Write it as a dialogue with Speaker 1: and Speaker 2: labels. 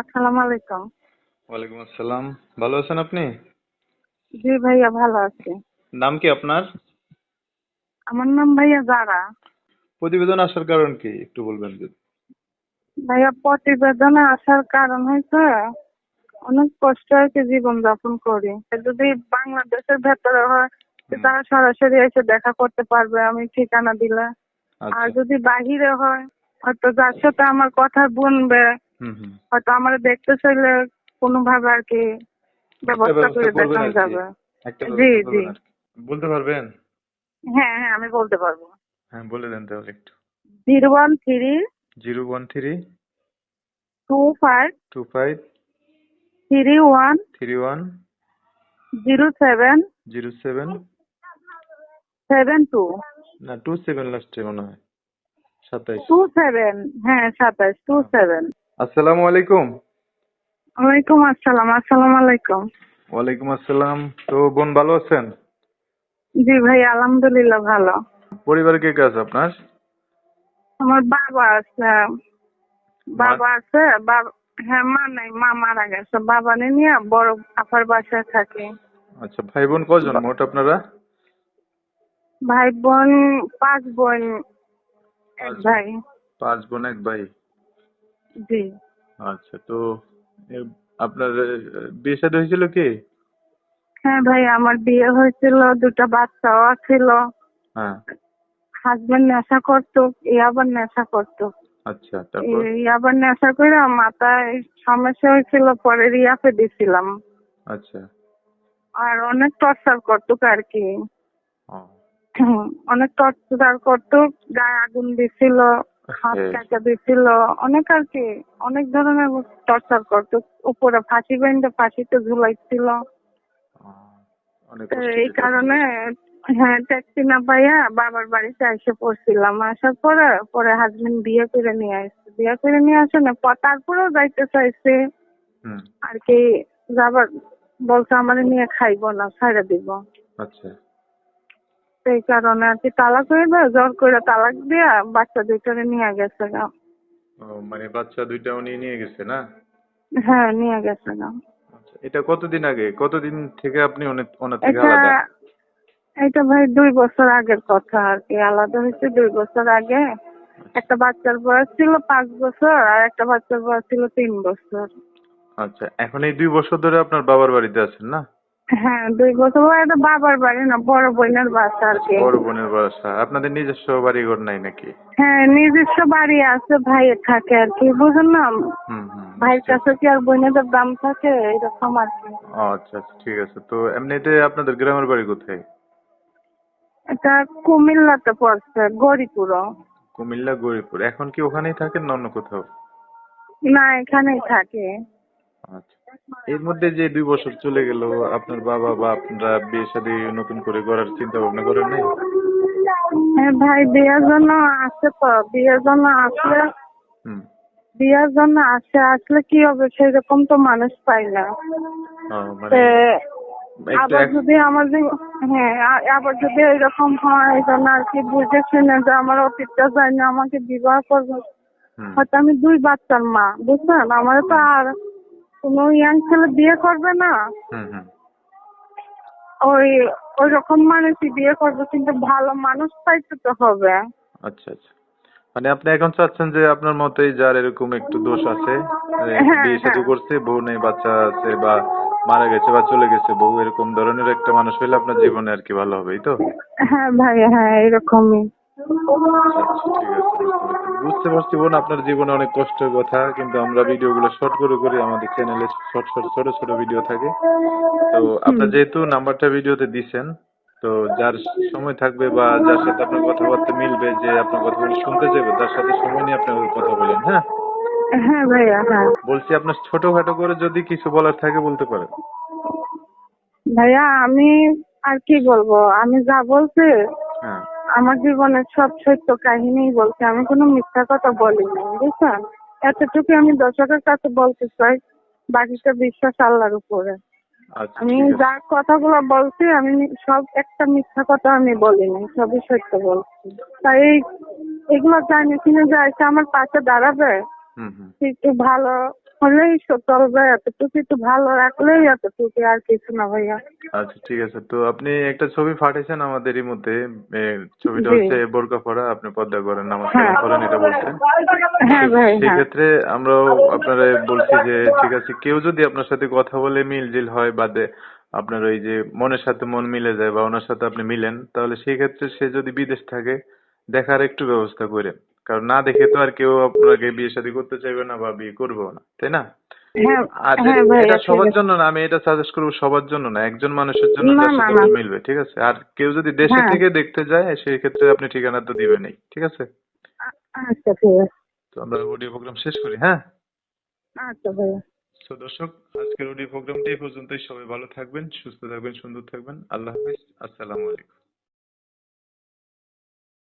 Speaker 1: আসসালামু আলাইকুম
Speaker 2: ওয়ালাইকুম আসসালাম ভালো আছেন আপনি?
Speaker 1: জি ভাইয়া ভালো আছি।
Speaker 2: নাম কি আপনার?
Speaker 1: আমার নাম ভাইয়া জারা।
Speaker 2: প্রতিবেদন আসার কারণ কি? একটু বলবেন যদি।
Speaker 1: ভাইয়া প্রতিবেদনে আসার কারণ হয়েছে অনেক কষ্ট হয়েছে জীবন যাপন করি। যদি বাংলাদেশের ভেতরে হয় তারা সরাসরি এসে দেখা করতে পারবে আমি ঠিকানা দিলে। আর
Speaker 2: আচ্ছা।
Speaker 1: যদি বাহিরে হয় হয়তো যার সাথে আমার কথা
Speaker 2: হুম
Speaker 1: হয়তো আমার দেখতে চাইলে কোনোভাবে আর কি ব্যবস্থা করে দেখানো যাবে। জি, জি।
Speaker 2: বলতে পারবেন?
Speaker 1: হ্যাঁ হ্যাঁ আমি বলতে পারব।
Speaker 2: হ্যাঁ বলে দেন তাহলে একটু।
Speaker 1: Zero one three
Speaker 2: zero one three
Speaker 1: two five
Speaker 2: two five
Speaker 1: three one
Speaker 2: three one
Speaker 1: zero seven
Speaker 2: zero seven
Speaker 1: seven two.
Speaker 2: না টু সেভেন লাস্টে মনে হয়। সাতাইশ।
Speaker 1: টু সেভেন হ্যাঁ সাতাশ টু সেভেন।
Speaker 2: আসসালামু আলাইকুম।
Speaker 1: ওয়ালাইকুম আসসালাম আসসালামু আলাইকুম।
Speaker 2: ওয়ালাইকুম আসসালাম। তো বোন ভালো আছেন?
Speaker 1: জি ভাই আলহামদুলিল্লাহ ভালো।
Speaker 2: পরিবারে কে কে আছে আপনার?
Speaker 1: আমার বাবা আছে। বাবা আছে বাবা হ্যাঁ মা নাই মা মারা গেছে। বাবা নিয়ে বড় আপার বাসায় থাকে।
Speaker 2: আচ্ছা ভাই বোন কজন? মোট আপনারা?
Speaker 1: ভাই বোন পাঁচ বোন এক। ভাই।
Speaker 2: পাঁচ বোন এক ভাই।
Speaker 1: জি।
Speaker 2: আচ্ছা তো আপনার বিয়ে শাদী হয়েছিল কি?
Speaker 1: হ্যাঁ ভাই আমার বিয়ে হয়েছিল দুটো বাচ্চাও ছিল
Speaker 2: হ্যাঁ।
Speaker 1: হাজবেন্ড নেশা করতো এ আবার নেশা করতো।
Speaker 2: আচ্ছা তারপর?
Speaker 1: এই আবার নেশা করে মাথায় সমস্যা হয়েছিল পরে রিয়াফে দিছিলাম।
Speaker 2: আচ্ছা।
Speaker 1: আর অনেক টর্চার করতো আর কি অনেক টর্চার করতো গায়ে আগুন দিছিল। হাত কাটা দিছিল অনেক আর কি অনেক ধরনের টর্চার করতো উপরে ফাঁসি বেঁধে ফাঁসিতে ঝুলাইছিল। এই কারণে হ্যাঁ ট্যাক্সি না পাইয়া বাবার বাড়িতে এসে পড়ছিলাম। আসার পরে পরে হাজবেন্ড বিয়ে করে নিয়ে আসছে। বিয়ে করে নিয়ে আসে না তারপরেও যাইতে চাইছে। আর কি যাবার বলছে আমার নিয়ে খাইবো না ছাড়া দিব।
Speaker 2: আচ্ছা।
Speaker 1: সেই কারণে আর কি তালাক হয়ে দেয় জোর করে তালাক দিয়া বাচ্চা দুইটারে নিয়ে গেছে গা।
Speaker 2: মানে বাচ্চা দুইটা উনি নিয়ে গেছে না?
Speaker 1: হ্যাঁ নিয়ে গেছে গা।
Speaker 2: আচ্ছা এটা কতদিন আগে? কতদিন থেকে আপনি ওনে- ওনার থেকে আলাদা?
Speaker 1: এটা ভাই দুই বছর আগের কথা আর কি আলাদা হয়েছে দুই বছর আগে। একটা বাচ্চার বয়স ছিল পাঁচ বছর আর একটা বাচ্চার বয়স ছিল তিন বছর।
Speaker 2: আচ্ছা এখন এই দুই বছর ধরে আপনার বাবার বাড়িতে আছেন না?
Speaker 1: হ্যাঁ দুই বছর বাবার বাড়ি না বড় বোনের বাসা আর কি।
Speaker 2: বড় বোনের বাসা। আপনাদের নিজস্ব বাড়ি ঘর নাই নাকি?
Speaker 1: হ্যাঁ নিজস্ব বাড়ি আছে ভাইয়ের থাকে আর কি বুঝুন না?
Speaker 2: হুম হুম
Speaker 1: ভাইয়ের কাছে কি আর বোনেদের দাম থাকে? এরকম আর কি।
Speaker 2: আচ্ছা আচ্ছা ঠিক আছে। তো এমনিতে আপনাদের গ্রামের বাড়ি কোথায়?
Speaker 1: এটা কুমিল্লাতে পড়ছে গরিপুর
Speaker 2: কুমিল্লা গরিপুর এখন কি ওখানেই থাকেন না অন্য কোথাও?
Speaker 1: না এখানেই থাকে।
Speaker 2: আচ্ছা। এর মধ্যে যে দুই বছর চলে গেল আপনার বাবা বা আপনারা বিয়ে শাদী নতুন করে করার চিন্তা ভাবনা করেন নাই?
Speaker 1: হ্যাঁ ভাই বিয়ের জন্য আসে তো বিয়ের জন্য আসলে বিয়ের জন্য আসে আসলে কি হবে সেরকম তো মানুষ পাই না।
Speaker 2: মানে
Speaker 1: আবার যদি আমার হ্যাঁ আবার যদি এরকম হয় এই জন্য আর কি বুঝে শুনে যে আমার অতীতটা যায় না আমাকে বিবাহ করবে। হয়তো আমি দুই বাচ্চার মা বুঝছেন? আমার তো আর কোনো ইয়াং ছেলে বিয়ে করবে না। ওই ওই রকম মানুষই বিয়ে করবে কিন্তু ভালো মানুষ পাইতে তো হবে।
Speaker 2: আচ্ছা আচ্ছা। মানে আপনি এখন চাচ্ছেন যে আপনার মতোই যার এরকম একটু দোষ আছে মানে
Speaker 1: হ্যাঁ,
Speaker 2: বিয়ে শাদী
Speaker 1: হ্যাঁ।
Speaker 2: করছে বউ নেই বাচ্চা আছে বা মারা গেছে বা চলে গেছে বউ এরকম ধরনের একটা মানুষ হইলে আপনার জীবনে আর কি ভালো হবে তো?
Speaker 1: হ্যাঁ ভাই হ্যাঁ এরকমই।
Speaker 2: আচ্ছা, আচ্ছা, ঠিক আছে বুঝতে পারছি। বোন আপনার জীবনে অনেক কষ্টের কথা কিন্তু আমরা ভিডিওগুলো শর্ট করে করি আমাদের চ্যানেলে শর্ট শর্ট ছোট ছোট ভিডিও থাকে। তো আপনার যেহেতু নাম্বারটা ভিডিওতে দিছেন তো যার সময় থাকবে বা যার সাথে আপনার কথাবার্তা মিলবে যে আপনার কথাগুলো শুনতে চাইবে তার সাথে সময় নিয়ে আপনি কথা বলেন হ্যাঁ?
Speaker 1: হ্যাঁ ভাইয়া হ্যাঁ।
Speaker 2: বলছি আপনার ছোটখাটো করে যদি কিছু বলার থাকে বলতে পারেন।
Speaker 1: ভাইয়া আমি আর কি বলব? আমি যা বলছি
Speaker 2: হ্যাঁ।
Speaker 1: আমার জীবনের সব সত্য কাহিনী বলছি আমি কোনো মিথ্যা কথা বলিনি বুঝছেন? এতটুকু আমি দর্শকের কাছে বলতে চাই বাকিটা বিশ্বাস আল্লাহর উপরে।
Speaker 2: আচ্ছা
Speaker 1: আমি যা কথাগুলো বলছি আমি সব একটা মিথ্যা কথা আমি বলিনি সবই সত্য বলছি। তাই এই- এগুলো জানি কিনে যে আমার পাশে দাঁড়াবে একটু ভালো হলেই চলবে এতটুকু একটু ভালো রাখলেই এতটুকু আর কিছু না ভাইয়া।
Speaker 2: আচ্ছা ঠিক আছে। তো আপনি একটা ছবি পাঠিয়েছেন আমাদেরই মধ্যে ছবিটা হচ্ছে বোরকা পরা আপনি পর্দা করেন নামাজ করেন এটা বলছেন
Speaker 1: হ্যাঁ ভাই হ্যাঁ।
Speaker 2: সেক্ষেত্রে আমরাও আপনারা বলছি যে ঠিক আছে কেউ যদি আপনার সাথে কথা বলে মিল জিল হয় বাদে আপনার ওই যে মনের সাথে মন মিলে যায় বা ওনার সাথে আপনি মিলেন তাহলে সেক্ষেত্রে সে যদি বিদেশ থাকে দেখার একটু ব্যবস্থা করেন কারণ না দেখে তো আর কেউ আপনাকে বিয়ে শাদী করতে চাইবে না বা বিয়ে করবেও না তাই না?
Speaker 1: হ্যাঁ
Speaker 2: আর
Speaker 1: হ্যাঁ
Speaker 2: এটা সবার জন্য না আমি এটা সাজেস্ট করব সবার জন্য না একজন মানুষের জন্য যার সাথে মিলবে ঠিক আছে? আর কেউ যদি দেশে
Speaker 1: হ্যাঁ।
Speaker 2: থেকে দেখতে যায় সেই ক্ষেত্রে আপনি ঠিকানা তো দিবেনই ঠিক আছে?
Speaker 1: আচ্ছা ঠিক আছে।
Speaker 2: তো আমরা অডিও প্রোগ্রাম শেষ করি হ্যাঁ?
Speaker 1: আচ্ছা ভাইয়া।
Speaker 2: তো দর্শক আজকের অডিও প্রোগ্রামটি এই পর্যন্তই। সবাই ভালো থাকবেন সুস্থ থাকবেন সুন্দর থাকবেন। আল্লাহ হাফিজ। আসসালামু আলাইকুম।